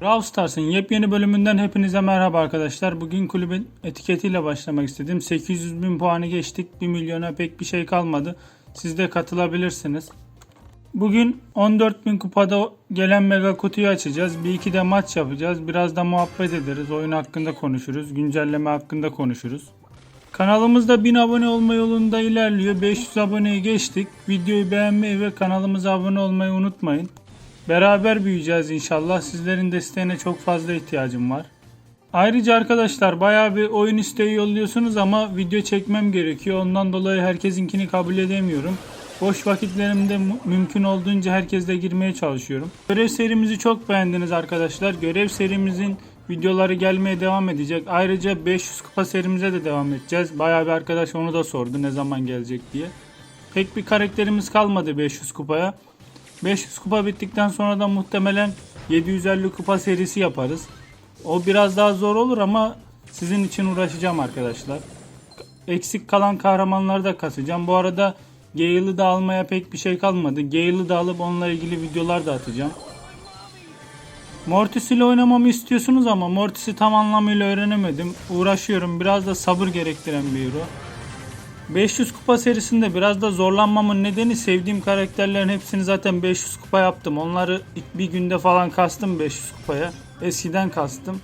Brawl Stars'ın yepyeni bölümünden hepinize merhaba arkadaşlar. Bugün kulübün etiketiyle başlamak istedim. 800 bin puanı geçtik. 1 milyona pek bir şey kalmadı. Siz de katılabilirsiniz. Bugün 14 bin kupada gelen mega kutuyu açacağız. Bir iki de maç yapacağız. Biraz da muhabbet ederiz. Oyun hakkında konuşuruz. Güncelleme hakkında konuşuruz. Kanalımızda 1000 abone olma yolunda ilerliyor. 500 aboneyi geçtik. Videoyu beğenmeyi ve kanalımıza abone olmayı unutmayın. Beraber büyüyeceğiz inşallah. Sizlerin desteğine çok fazla ihtiyacım var. Ayrıca arkadaşlar bayağı bir oyun isteği yolluyorsunuz ama video çekmem gerekiyor. Ondan dolayı herkesinkini kabul edemiyorum. Boş vakitlerimde mümkün olduğunca herkesle girmeye çalışıyorum. Görev serimizi çok beğendiniz arkadaşlar. Görev serimizin videoları gelmeye devam edecek. Ayrıca 500 kupa serimize de devam edeceğiz. Bayağı bir arkadaş onu da sordu ne zaman gelecek diye. Pek bir karakterimiz kalmadı 500 kupaya. 500 kupa bittikten sonra da muhtemelen 750 kupa serisi yaparız. O biraz daha zor olur ama sizin için uğraşacağım arkadaşlar. Eksik kalan kahramanları da kasacağım. Bu arada Gale'ı da almaya pek bir şey kalmadı. Gale'ı da alıp onunla ilgili videolar da atacağım. Mortis ile oynamamı istiyorsunuz ama Mortis'i tam anlamıyla öğrenemedim. Uğraşıyorum. Biraz da sabır gerektiren bir hero. 500 kupa serisinde biraz da zorlanmamın nedeni sevdiğim karakterlerin hepsini zaten 500 kupa yaptım. Onları bir günde falan kastım 500 kupaya. Eskiden kastım.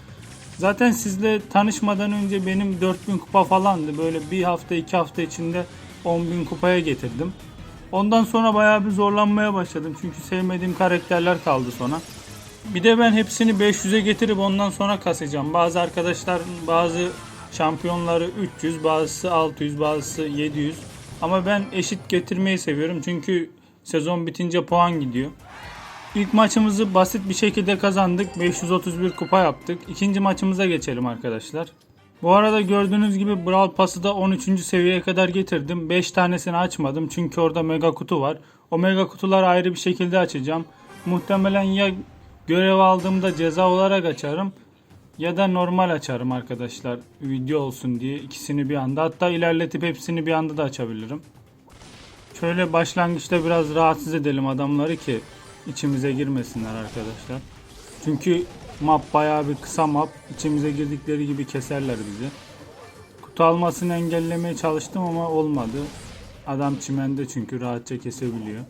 Zaten sizle tanışmadan önce benim 4000 kupa falandı. Böyle bir hafta iki hafta içinde 10.000 kupaya getirdim. Ondan sonra bayağı bir zorlanmaya başladım. Çünkü sevmediğim karakterler kaldı sonra. Bir de ben hepsini 500'e getirip ondan sonra kasacağım. Bazı arkadaşlar bazı şampiyonları 300, bazısı 600, bazısı 700. Ama ben eşit getirmeyi seviyorum çünkü sezon bitince puan gidiyor. İlk maçımızı basit bir şekilde kazandık. 531 kupa yaptık. İkinci maçımıza geçelim arkadaşlar. Bu arada gördüğünüz gibi Brawl Pass'ı da 13. seviyeye kadar getirdim. 5 tanesini açmadım çünkü orada mega kutu var. O mega kutuları ayrı bir şekilde açacağım. Muhtemelen ya görev aldığımda ceza olarak açarım ya da normal açarım arkadaşlar video olsun diye ikisini bir anda hatta ilerletip hepsini bir anda da açabilirim. Şöyle başlangıçta biraz rahatsız edelim adamları ki içimize girmesinler arkadaşlar. Çünkü map bayağı bir kısa map. İçimize girdikleri gibi keserler bizi. Kutu almasını engellemeye çalıştım ama olmadı. Adam çimende çünkü rahatça kesebiliyor.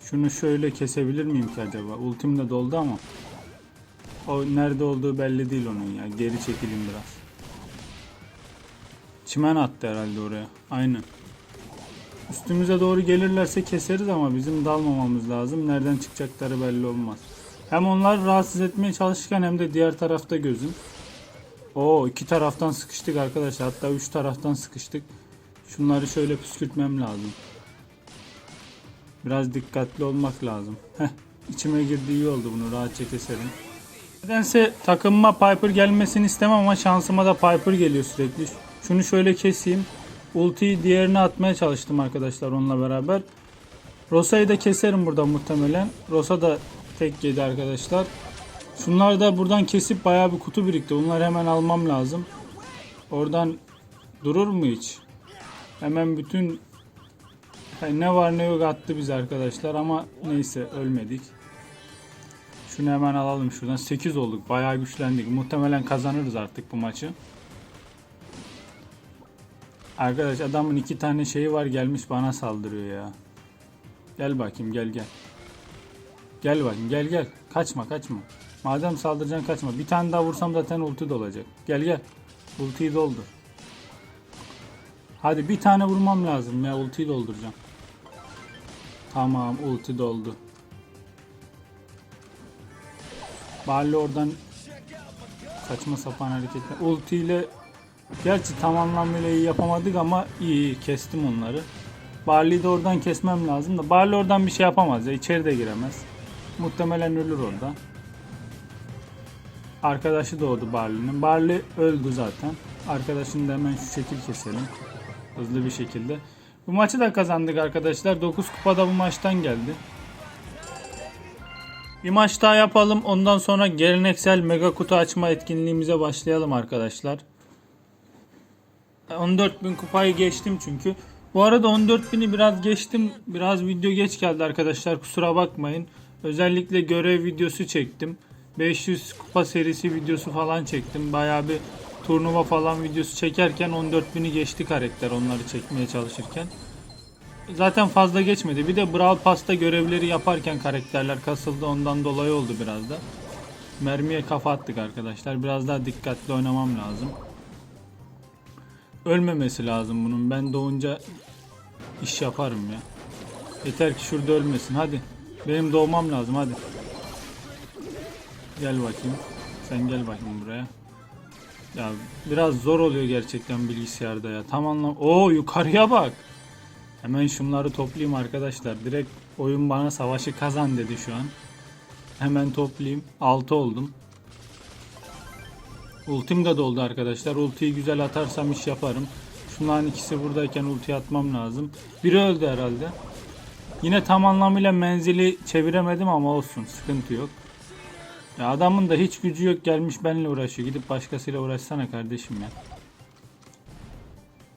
Şunu şöyle kesebilir miyim ki acaba? Ultim de doldu ama. O nerede olduğu belli değil onun ya. Geri çekileyim biraz. Çimen attı herhalde oraya. Aynen. Üstümüze doğru gelirlerse keseriz ama bizim dalmamamız lazım. Nereden çıkacakları belli olmaz. Hem onlar rahatsız etmeye çalışırken hem de diğer tarafta gözüm. Oo iki taraftan sıkıştık arkadaşlar. Hatta üç taraftan sıkıştık. Şunları şöyle püskürtmem lazım. Biraz dikkatli olmak lazım. Heh, içime girdi iyi oldu bunu rahatça keserim. Nedense takımıma Piper gelmesini istemem ama şansıma da Piper geliyor sürekli. Şunu şöyle keseyim. Ultiyi diğerine atmaya çalıştım arkadaşlar onunla beraber. Rosa'yı da keserim burada muhtemelen. Rosa da tek yedi arkadaşlar. Şunlar da buradan kesip bayağı bir kutu birikti. Bunları hemen almam lazım. Oradan durur mu hiç? Hemen bütün ne var ne yok attı biz arkadaşlar ama neyse ölmedik. Şunu hemen alalım şuradan. 8 olduk. Bayağı güçlendik. Muhtemelen kazanırız artık bu maçı. Arkadaş adamın iki tane şeyi var gelmiş bana saldırıyor ya. Gel bakayım gel gel. Gel bakayım gel gel. Kaçma kaçma. Madem saldıracaksın kaçma. Bir tane daha vursam zaten ulti dolacak. Gel gel. Ultiyi doldur. Hadi bir tane vurmam lazım ya ultiyi dolduracağım. Tamam ulti doldu. Barley oradan saçma sapan hareketler. Ulti ile gerçi tam anlamıyla iyi yapamadık ama iyi, iyi kestim onları. Barley'i de oradan kesmem lazım da Barley oradan bir şey yapamaz ya içeri de giremez. Muhtemelen ölür orada. Arkadaşı doğdu Barley'nin. Barley öldü zaten. Arkadaşını da hemen şu şekil keselim. Hızlı bir şekilde. Bu maçı da kazandık arkadaşlar. 9 kupada bu maçtan geldi. Bir maç daha yapalım. Ondan sonra geleneksel mega kutu açma etkinliğimize başlayalım arkadaşlar. 14.000 kupayı geçtim çünkü. Bu arada 14.000'i biraz geçtim. Biraz video geç geldi arkadaşlar. Kusura bakmayın. Özellikle görev videosu çektim. 500 kupa serisi videosu falan çektim. Bayağı bir turnuva falan videosu çekerken 14.000'i geçti karakter onları çekmeye çalışırken. Zaten fazla geçmedi. Bir de Brawl Pass'ta görevleri yaparken karakterler kasıldı. Ondan dolayı oldu biraz da. Mermiye kafa attık arkadaşlar. Biraz daha dikkatli oynamam lazım. Ölmemesi lazım bunun. Ben doğunca iş yaparım ya. Yeter ki şurada ölmesin. Hadi. Benim doğmam lazım hadi. Gel bakayım. Sen gel bakayım buraya. Ya biraz zor oluyor gerçekten bilgisayarda ya. Tam anlam. Oo yukarıya bak. Hemen şunları toplayayım arkadaşlar. Direkt oyun bana savaşı kazan dedi şu an. Hemen toplayayım. 6 oldum. Ultim de doldu arkadaşlar. Ultiyi güzel atarsam iş yaparım. Şunların ikisi buradayken ulti atmam lazım. Biri öldü herhalde. Yine tam anlamıyla menzili çeviremedim ama olsun. Sıkıntı yok. Ya adamın da hiç gücü yok gelmiş benimle uğraşıyor. Gidip başkasıyla uğraşsana kardeşim ya.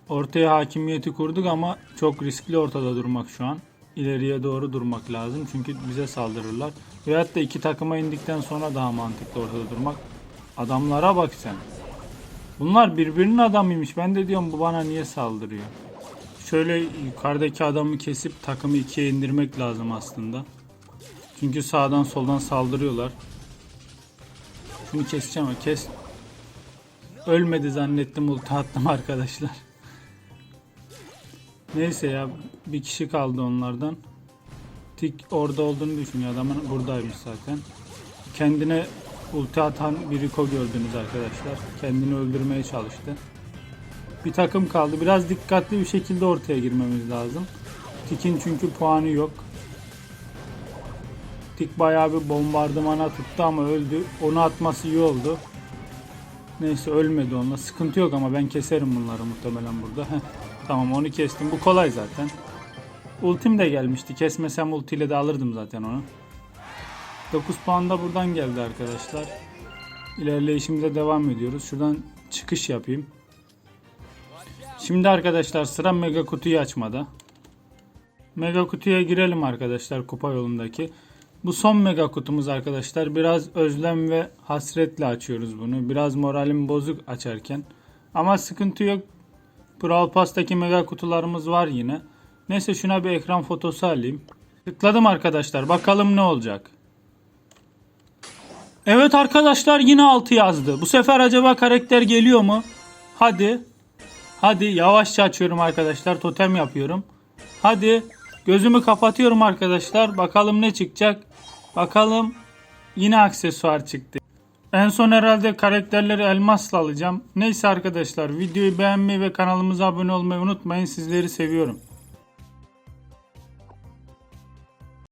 Ortaya hakimiyeti kurduk ama çok riskli ortada durmak şu an. İleriye doğru durmak lazım çünkü bize saldırırlar. Veyahut da iki takıma indikten sonra daha mantıklı ortada durmak. Adamlara bak sen. Bunlar birbirinin adamıymış. Ben de diyorum bu bana niye saldırıyor. Şöyle yukarıdaki adamı kesip takımı ikiye indirmek lazım aslında. Çünkü sağdan soldan saldırıyorlar. Şunu keseceğim ama kes. Ölmedi zannettim ulti attım arkadaşlar. Neyse ya bir kişi kaldı onlardan. Tik orada olduğunu düşünüyor adamın buradaymış zaten. Kendine ulti atan bir Rico gördünüz arkadaşlar. Kendini öldürmeye çalıştı. Bir takım kaldı. Biraz dikkatli bir şekilde ortaya girmemiz lazım. Tik'in çünkü puanı yok. Tik bayağı bir bombardımana tuttu ama öldü. Onu atması iyi oldu. Neyse ölmedi onunla. Sıkıntı yok ama ben keserim bunları muhtemelen burada. Tamam onu kestim. Bu kolay zaten. Ultim de gelmişti. Kesmesem ultiyle de alırdım zaten onu. 9 puan da buradan geldi arkadaşlar. İlerleyişimize devam ediyoruz. Şuradan çıkış yapayım. Şimdi arkadaşlar sıra mega kutuyu açmada. Mega kutuya girelim arkadaşlar kupa yolundaki. Bu son mega kutumuz arkadaşlar. Biraz özlem ve hasretle açıyoruz bunu. Biraz moralim bozuk açarken. Ama sıkıntı yok. Brawl Pass'taki mega kutularımız var yine. Neyse şuna bir ekran fotosu alayım. Tıkladım arkadaşlar. Bakalım ne olacak. Evet arkadaşlar yine 6 yazdı. Bu sefer acaba karakter geliyor mu? Hadi. Hadi yavaşça açıyorum arkadaşlar. Totem yapıyorum. Hadi. Gözümü kapatıyorum arkadaşlar. Bakalım ne çıkacak. Bakalım. Yine aksesuar çıktı. En son herhalde karakterleri elmasla alacağım. Neyse arkadaşlar videoyu beğenmeyi ve kanalımıza abone olmayı unutmayın. Sizleri seviyorum.